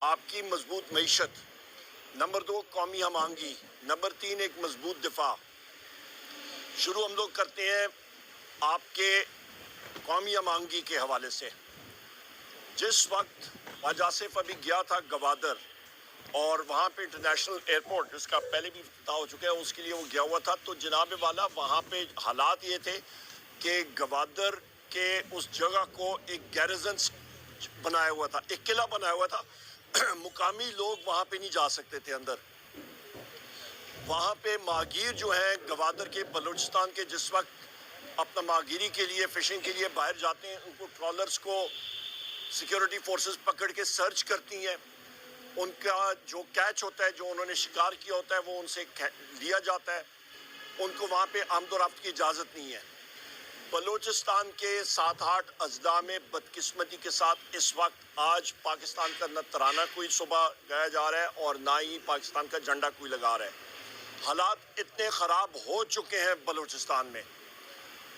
آپ کی مضبوط معیشت۔ نمبر دو، قومی ہم آہنگی نمبر تین، ایک مضبوط دفاع۔ شروع ہم لوگ کرتے ہیں آپ کے قومی ہم آہنگی کے حوالے سے۔ جس وقت خواجہ آصف ابھی گیا تھا گوادر اور وہاں پہ انٹرنیشنل ایئرپورٹ جس کا پہلے بھی افتتاح ہو چکا ہے، اس کے لیے وہ گیا ہوا تھا، تو جناب والا وہاں پہ حالات یہ تھے کہ گوادر کے اس جگہ کو ایک گیرزن بنایا ہوا تھا، ایک قلعہ بنایا ہوا تھا۔ مقامی لوگ وہاں پہ نہیں جا سکتے تھے اندر۔ وہاں پہ ماہگیر جو ہیں، گوادر کے، بلوچستان کے جس وقت اپنا ماہگیری کے لیے، فشنگ کے لیے باہر جاتے ہیں، ان کو ٹرالرز کو سیکیورٹی فورسز پکڑ کے سرچ کرتی ہیں۔ ان کا جو کیچ ہوتا ہے، جو انہوں نے شکار کیا ہوتا ہے، وہ ان سے لیا جاتا ہے۔ ان کو وہاں پہ آمد و رفت کی اجازت نہیں ہے۔ بلوچستان کے سات آٹھ اجزاء میں بدقسمتی کے ساتھ اس وقت آج پاکستان کا نہ ترانہ کوئی صبح گایا جا رہا ہے اور نہ ہی پاکستان کا جھنڈا کوئی لگا رہا ہے۔ حالات اتنے خراب ہو چکے ہیں بلوچستان میں۔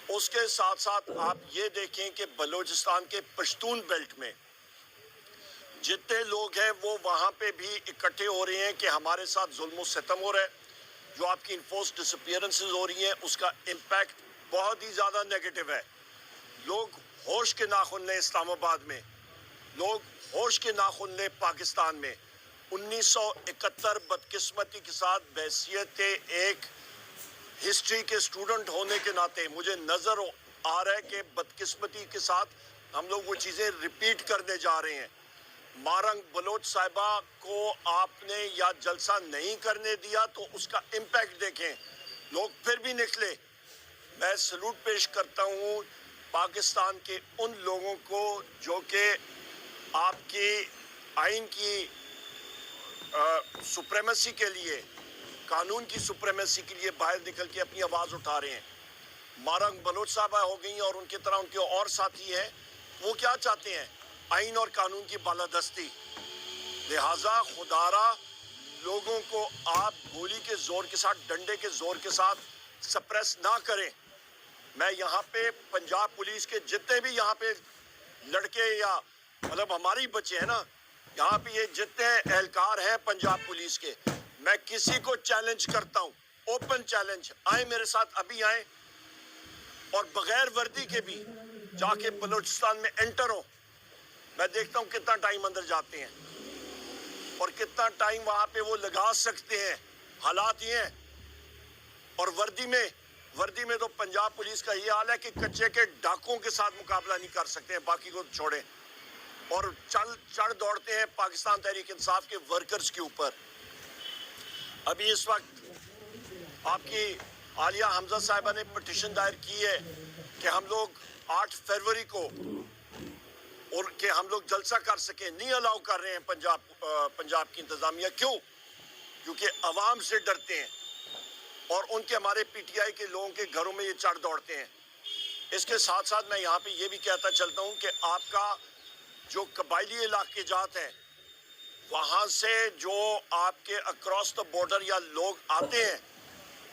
اس کے ساتھ ساتھ آپ یہ دیکھیں کہ بلوچستان کے پشتون بیلٹ میں جتنے لوگ ہیں وہ وہاں پہ بھی اکٹھے ہو رہے ہیں کہ ہمارے ساتھ ظلم و ستم ہو رہا ہے۔ جو آپ کی انفورس ڈسپیرنسز ہو رہی ہیں، اس کا امپیکٹ بہت ہی زیادہ نیگیٹو ہے۔ لوگ ہوش کے ناخن لیں اسلام آباد میں۔ لوگ ہوش کے ناخن لیں پاکستان میں۔ انیس سو اکہتر بدقسمتی کے ساتھ بحثیت ایک ہسٹری کے اسٹوڈنٹ ہونے کے ناطے مجھے نظر آ رہا ہے کہ بدقسمتی کے ساتھ ہم لوگ وہ چیزیں ریپیٹ کرنے جا رہے ہیں۔ مارنگ بلوچ صاحبہ کو آپ نے یا جلسہ نہیں کرنے دیا تو اس کا امپیکٹ دیکھیں۔ لوگ پھر بھی نکلے۔ میں سلوٹ پیش کرتا ہوں پاکستان کے ان لوگوں کو جو کہ آپ کی آئین کی سپریمیسی کے لیے، قانون کی سپریمیسی کے لیے باہر نکل کے اپنی آواز اٹھا رہے ہیں۔ مارنگ بلوچ صاحبہ ہو گئی ہیں اور ان کی طرح ان کے اور ساتھی ہیں۔ وہ کیا چاہتے ہیں؟ آئین اور قانون کی بالادستی۔ لہٰذا خدارہ لوگوں کو آپ گولی کے زور کے ساتھ، ڈنڈے کے زور کے ساتھ سپریس نہ کریں۔ میں یہاں پہ پنجاب پولیس کے جتنے بھی یہاں پہ لڑکے یا مطلب ہماری بچے ہیں نا، یہاں پہ یہ جتنے اہلکار ہیں پنجاب پولیس کے، میں کسی کو چیلنج کرتا ہوں اوپن چیلنج آئیں میرے ساتھ ابھی آئیں، اور بغیر وردی کے بھی جا کے بلوچستان میں انٹر ہو میں دیکھتا ہوں کتنا ٹائم اندر جاتے ہیں، اور کتنا ٹائم وہاں پہ وہ لگا سکتے ہیں، حالات یہ ہیں۔ اور وردی میں وردی میں تو پنجاب پولیس کا یہ حال ہے کہ کچے کے ڈاکوں کے ساتھ مقابلہ نہیں کر سکتے ہیں، باقی کو چھوڑیں۔ اور چل چڑھ دوڑتے ہیں پاکستان تحریک انصاف کے ورکرز کے اوپر۔ ابھی اس وقت آپ کی عالیہ حمزہ صاحبہ نے پٹیشن دائر کی ہے کہ ہم لوگ آٹھ فروری کو اور کہ ہم لوگ جلسہ کر سکیں، نہیں الاؤ کر رہے ہیں پنجاب پنجاب کی انتظامیہ۔ کیوں؟ کیونکہ عوام سے ڈرتے ہیں۔ اور ان کے ہمارے پی ٹی آئی کے لوگوں کے گھروں میں یہ چڑھ دوڑتے ہیں۔ اس کے ساتھ ساتھ میں یہاں پہ یہ بھی کہتا چلتا ہوں کہ آپ کا جو قبائلی علاقے جات ہیں، وہاں سے جو آپ کے اکراس دا بارڈر یا لوگ آتے ہیں،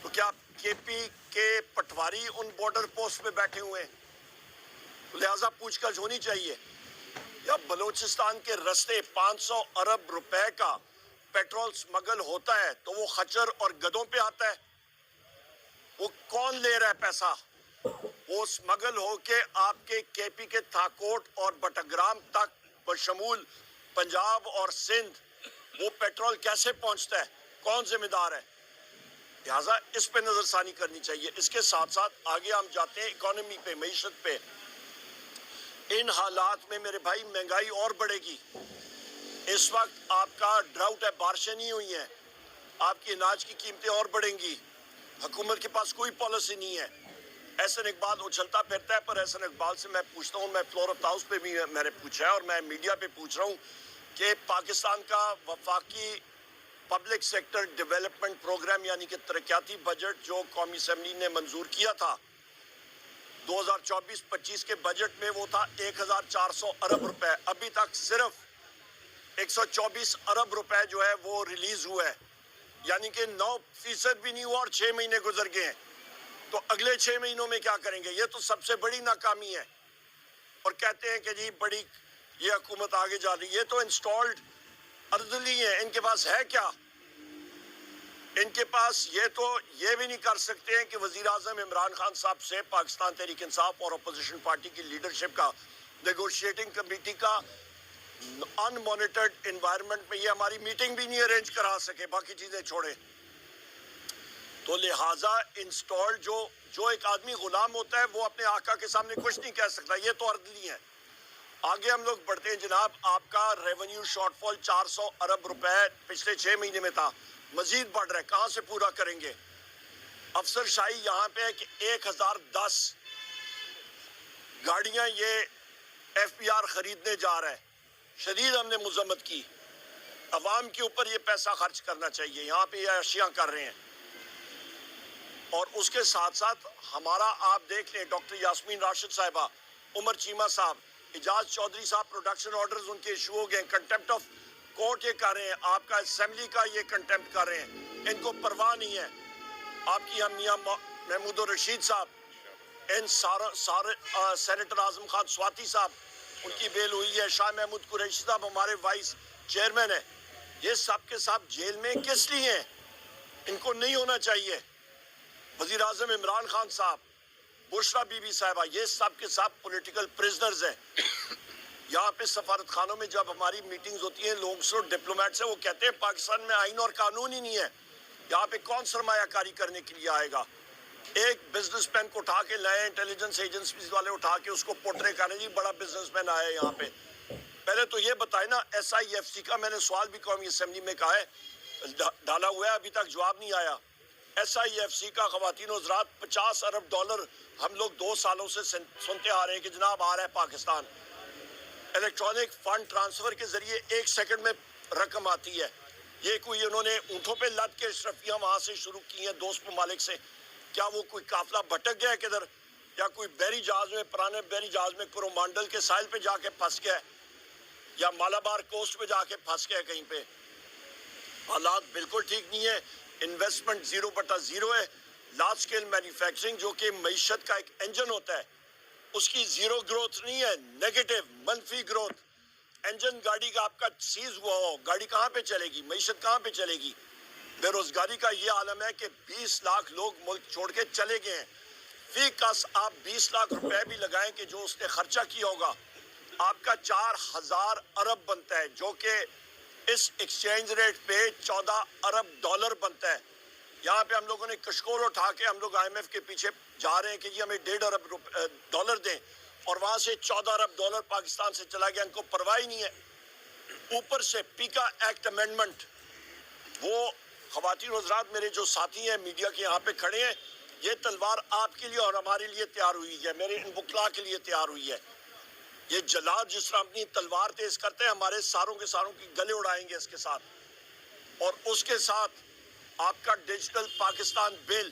تو کیا کے پی کے پٹواری ان بارڈر پوسٹ پہ بیٹھے ہوئے ہیں؟ لہٰذا پوچھ گچھ ہونی چاہیے۔ یا بلوچستان کے رستے پانچ سو ارب روپے کا پیٹرول سمگل ہوتا ہے، تو وہ خچر اور گدوں پہ آتا ہے۔ وہ کون لے رہا ہے پیسہ؟ وہ سمگل ہو کے آپ کے کے پی کے تھاکوٹ اور بٹگرام تک بشمول پنجاب اور سندھ، وہ پیٹرول کیسے پہنچتا ہے؟ کون ذمہ دار ہے؟ لہٰذا اس پہ نظر ثانی کرنی چاہیے۔ اس کے ساتھ ساتھ آگے ہم جاتے ہیں اکانومی پہ، معیشت پہ۔ ان حالات میں میرے بھائی مہنگائی اور بڑھے گی۔ اس وقت آپ کا ڈراؤٹ ہے، بارشیں نہیں ہوئی ہیں۔ آپ کی اناج کی قیمتیں اور بڑھیں گی۔ حکومت کے پاس کوئی پالیسی نہیں ہے۔ احسن اقبال اچھلتا پھرتا ہے، پر احسن اقبال سے میں پوچھتا ہوں، میں فلور آف ہاؤس پہ بھی میں نے پوچھا ہے اور میں میڈیا پہ پوچھ رہا ہوں کہ پاکستان کا وفاقی پبلک سیکٹر ڈیولپمنٹ پروگرام یعنی کہ ترقیاتی بجٹ جو قومی اسمبلی نے منظور کیا تھا، دو ہزار چوبیس پچیس کے بجٹ میں وہ تھا ایک ہزار چار سو ارب روپے۔ ابھی تک صرف ایک سو چوبیس ارب روپے جو ہے وہ ریلیز ہوا ہے یعنی کہ نو فیصد بھی نہیں ہوا اور چھ مہینے گزر گئے ہیں۔ تو اگلے چھ مہینوں میں کیا کریں گے؟ یہ تو سب سے بڑی ناکامی ہے۔ اور کہتے ہیں کہ جی بڑی یہ حکومت آگے جا رہی ہے۔ یہ تو انسٹالڈ اردلی ہیں۔ ان کے پاس ہے کیا؟ ان کے پاس یہ تو یہ بھی نہیں کر سکتے ہیں کہ وزیر اعظم عمران خان صاحب سے پاکستان تحریک انصاف اور اپوزیشن پارٹی کی لیڈرشپ کا نیگوشیٹنگ کمیٹی کا ان مانیٹرڈ انوائرمنٹ میں یہ ہماری میٹنگ بھی نہیں ارینج کرا سکے، باقی چیزیں چھوڑے تو لہٰذا انسٹال جو جو ایک آدمی غلام ہوتا ہے، وہ اپنے آقا کے سامنے کچھ نہیں کہہ سکتا۔ یہ تو اردلی ہے آگے ہم لوگ بڑھتے ہیں جناب، آپ کا ریونیو شارٹ فال چار سو ارب روپے پچھلے چھ مہینے میں تھا۔ مزید بڑھ رہا ہے۔ کہاں سے پورا کریں گے؟ افسر شاہی یہاں پہ ہے کہ ایک ہزار دس گاڑیاں یہ ایف پی آر خریدنے جا رہا ہے شدید ہم نے مذمت کی۔ عوام کے اوپر یہ پیسہ خرچ کرنا چاہیے۔ یہاں پہ یہ اشیاء کر رہے ہیں۔ اور اس کے ساتھ ساتھ ہمارا آپ دیکھ لیں، ڈاکٹر یاسمین راشد صاحبہ، عمر چیمہ صاحب، اجاز چودھری صاحب پروڈکشن آرڈرز ان کے ایشو ہو گئے ہیں۔ کنٹمپٹ آف کورٹ یہ کر رہے ہیں۔ آپ کا اسمبلی کا یہ کنٹمپٹ کر رہے ہیں۔ ان کو پرواہ نہیں ہے۔ آپ کی ہم میاں محمود الرشید صاحب، ان سارا، سارے سینیٹر اعظم خان سواتی صاحب ان کی بیل ہوئی ہے، شاہ محمود قریشی صاحب ہمارے وائس چیئرمین ہیں۔ یہ سب کے ساتھ جیل میں کس لیے ہیں؟ ان کو نہیں ہونا چاہیے۔ وزیر اعظم عمران خان صاحب، بشرا بی بی صاحبہ، یہ سب کے ساتھ پولیٹیکل پریزنرز ہیں۔ یہاں پہ سفارت خانوں میں جب ہماری میٹنگز ہوتی ہیں، لوگ سو ڈپلومیٹس ہیں، وہ کہتے ہیں پاکستان میں آئین اور قانون ہی نہیں ہے۔ یہاں پہ کون سرمایہ کاری کرنے کے لیے آئے گا؟ ایک بزنس مین کو اٹھا کے لائے انٹیلیجنس ایجنسیز والے اٹھا کے اس کو پوٹرے کرنے جی بڑا بزنس مین آیا ہے یہاں پہ۔ پہلے تو یہ بتائے نا ایس آئی ایف سی کا میں نے سوال بھی قومی اسمبلی میں کہا ہے۔ ڈالا ہوا ہے، ابھی تک جواب نہیں آیا۔ ایس آئی ایف سی کا خواتین حضرات، پچاس ارب ڈالر ہم لوگ دو سالوں سے سنتے آ رہے ہیں کہ جناب آ رہا ہے پاکستان۔ الیکٹرانک فنڈ ٹرانسفر کے ذریعے ایک سیکنڈ میں رقم آتی ہے۔ یہ کوئی انہوں نے اونٹوں پہ لد کے اشرفیاں وہاں سے شروع کی ہیں، دوست ممالک سے۔ کیا وہ کوئی قافلہ بھٹک گیا ہے کدھر؟ یا کوئی بحری جہاز میں، پرانے بحری جہاز میں کرومانڈل کے ساحل پہ جا کے پھنس گیا ہے؟ یا مالابار کوسٹ پہ جا کے پھنس گیا ہے کہیں پہ؟ حالات بالکل ٹھیک نہیں ہے انویسٹمنٹ زیرو بٹا زیرو ہے۔ لارج سکیل مینوفیکچرنگ جو کہ معیشت کا ایک انجن ہوتا ہے۔ اس کی زیرو گروتھ نہیں ہے نیگیٹو منفی گروتھ انجن گاڑی کا آپ کا سیز ہوا ہو۔ گاڑی کہاں پہ چلے گی؟ معیشت کہاں پہ چلے گی؟ بے روزگاری کا یہ عالم ہے کہ بیس لاکھ لوگ ملک چھوڑ کے چلے گئے ہیں۔ فی کس آپ بیس لاکھ روپے بھی لگائیں کہ جو اس نے خرچہ کیا ہوگا۔ آپ کا چار ہزار ارب بنتا ہے، جو کہ اس ایکسچینج ریٹ پہ چودہ ارب ڈالر بنتا ہے۔ یہاں پہ ہم لوگوں نے کشکول اٹھا کے ہم لوگ آئی ایم ایف کے پیچھے جا رہے ہیں کہ جی ہمیں ڈیڑھ ارب ڈالر دیں۔ اور وہاں سے چودہ ارب ڈالر پاکستان سے چلا گیا، ان کو پرواہ نہیں ہے۔ اوپر سے پیکا ایکٹ امینڈمنٹ، وہ خواتین حضرات میرے جو ساتھی ہیں، میڈیا کے یہاں پہ کھڑے ہیں، یہ تلوار آپ کے لیے اور ہمارے لیے تیار ہوئی ہے، میرے ان بکلا کے لیے تیار ہوئی ہے۔ یہ جلاد جس طرح اپنی تلوار تیز کرتے ہیں، ہمارے ساروں کے ساروں کی گلے اڑائیں گے اس کے ساتھ۔ اور اس کے ساتھ آپ کا ڈیجیٹل پاکستان بل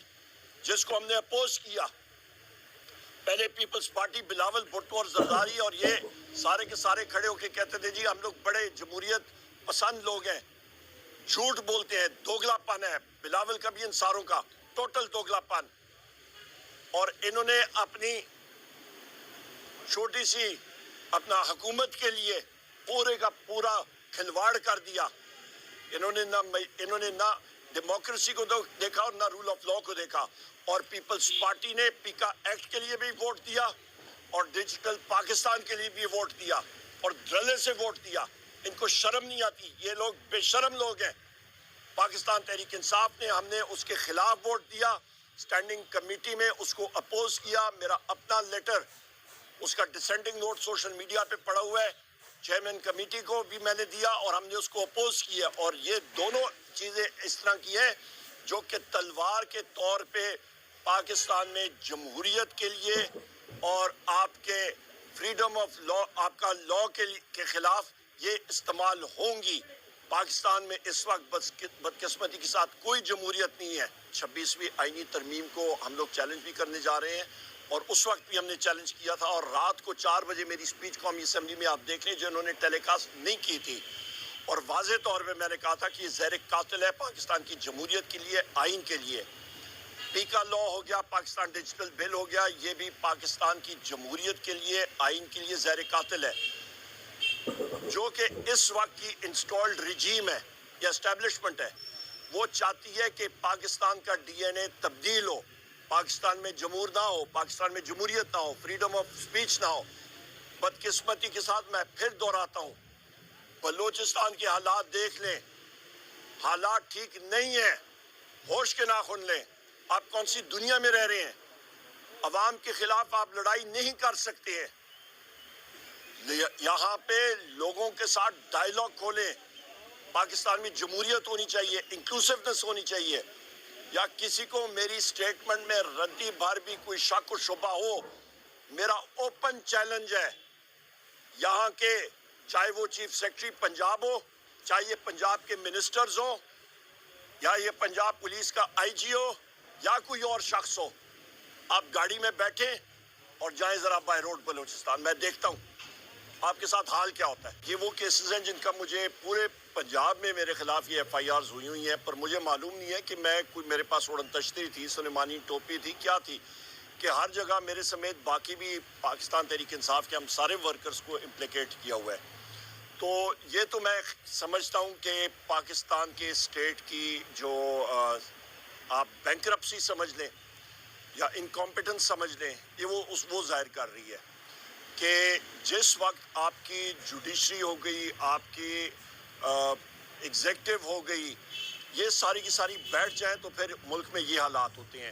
جس کو ہم نے اپوز کیا۔ پہلے پیپلز پارٹی بلاول بھٹو اور زرداری اور یہ سارے کے سارے کھڑے ہو کے کہتے تھے جی ہم لوگ بڑے جمہوریت پسند لوگ ہیں۔ جھوٹ بولتے ہیں، دوگلا پن ہے۔ بلاول کا بھی انساروں کا۔ ٹوٹل دوگلا پن۔ اور انہوں نے اپنی چھوٹی سی اپنا حکومت کے لیے پورے کا پورا کھلواڑ کر دیا۔ انہوں نے نہ انہوں نے نہ ڈیموکریسی کو دیکھا اور نہ رول آف لا کو دیکھا۔ اور پیپلز پارٹی نے پیکا ایکٹ کے لیے بھی ووٹ دیا اور ڈیجیٹل پاکستان کے لیے بھی ووٹ دیا اور دھرلے سے ووٹ دیا۔ ان کو شرم نہیں آتی۔ یہ لوگ بے شرم لوگ ہیں۔ پاکستان تحریک انصاف نے ہم نے اس کے خلاف ووٹ دیا۔ سٹینڈنگ کمیٹی میں اس کو اپوز کیا۔ میرا اپنا لیٹر اس کا ڈسینڈنگ نوٹ سوشل میڈیا پہ پڑا ہوا ہے۔ چیئرمین کمیٹی کو بھی میں نے دیا اور ہم نے اس کو اپوز کیا۔ اور یہ دونوں چیزیں اس طرح کی ہیں جو کہ تلوار کے طور پہ پاکستان میں جمہوریت کے لیے اور آپ کے فریڈم آف لا آپ کا لا کے خلاف یہ استعمال ہوں گی۔ پاکستان میں اس وقت بدقسمتی کے ساتھ کوئی جمہوریت نہیں ہے۔ چھبیسویں آئینی ترمیم کو ہم لوگ چیلنج بھی کرنے جا رہے ہیں۔ اور اس وقت بھی ہم نے چیلنج کیا تھا۔ اور رات کو چار بجے میری سپیچ قومی اسمبلی میں آپ دیکھ لیں، جو انہوں نے ٹیلی کاسٹ نہیں کی تھی۔ اور واضح طور پہ میں نے کہا تھا کہ یہ زیر قاتل ہے پاکستان کی جمہوریت کے لیے، آئین کے لیے۔ پیکا لا ہو گیا، پاکستان ڈیجیٹل بل ہو گیا۔ یہ بھی پاکستان کی جمہوریت کے لیے، آئین کے لیے زیر قاتل ہے۔ جو کہ اس وقت کی انسٹالڈ رجیم ہے یا اسٹیبلشمنٹ ہے، وہ چاہتی ہے کہ پاکستان کا ڈی این اے تبدیل ہو، پاکستان میں جمہور نہ ہو، پاکستان میں جمہوریت نہ ہو فریڈم آف سپیچ نہ ہو۔ بدقسمتی کے ساتھ میں پھر دہراتا ہوں۔ بلوچستان کے حالات دیکھ لیں۔ حالات ٹھیک نہیں ہیں۔ ہوش کے ناخن لیں۔ آپ کون سی دنیا میں رہ رہے ہیں؟ عوام کے خلاف آپ لڑائی نہیں کر سکتے ہیں۔ یہاں پہ لوگوں کے ساتھ ڈائیلاگ کھولیں۔ پاکستان میں جمہوریت ہونی چاہیے انکلوسیونس ہونی چاہیے۔ یا کسی کو میری سٹیٹمنٹ میں ردی بھر بھی کوئی شک و شبہ ہو، میرا اوپن چیلنج ہے۔ یہاں کے چاہے وہ چیف سیکرٹری پنجاب ہو، چاہے یہ پنجاب کے منسٹرز ہوں، یا یہ پنجاب پولیس کا آئی جی ہو، یا کوئی اور شخص ہو۔ آپ گاڑی میں بیٹھیں اور جائیں ذرا بائی روڈ بلوچستان۔ میں دیکھتا ہوں۔ آپ کے ساتھ حال کیا ہوتا ہے؟ یہ وہ کیسز ہیں جن کا مجھے پورے پنجاب میں میرے خلاف یہ ایف آئی آرز ہوئی ہوئی ہیں، پر مجھے معلوم نہیں ہے کہ میں کوئی میرے پاس اڑن تشتری تھی، سلیمانی ٹوپی تھی، کیا تھی؟ کہ ہر جگہ میرے سمیت باقی بھی پاکستان تحریک انصاف کے ہم سارے ورکرز کو امپلیکیٹ کیا ہوا ہے۔ تو یہ تو میں سمجھتا ہوں کہ پاکستان کے اسٹیٹ کی جو آپ بینکرپسی سمجھ لیں یا انکمپیٹنس سمجھ لیں، یہ وہ اس، وہ ظاہر کر رہی ہے۔ کہ جس وقت آپ کی جوڈیشری ہو گئی، آپ کی ایگزیکٹو ہو گئی، یہ ساری کی ساری بیٹھ جائیں تو پھر ملک میں یہ حالات ہوتے ہیں۔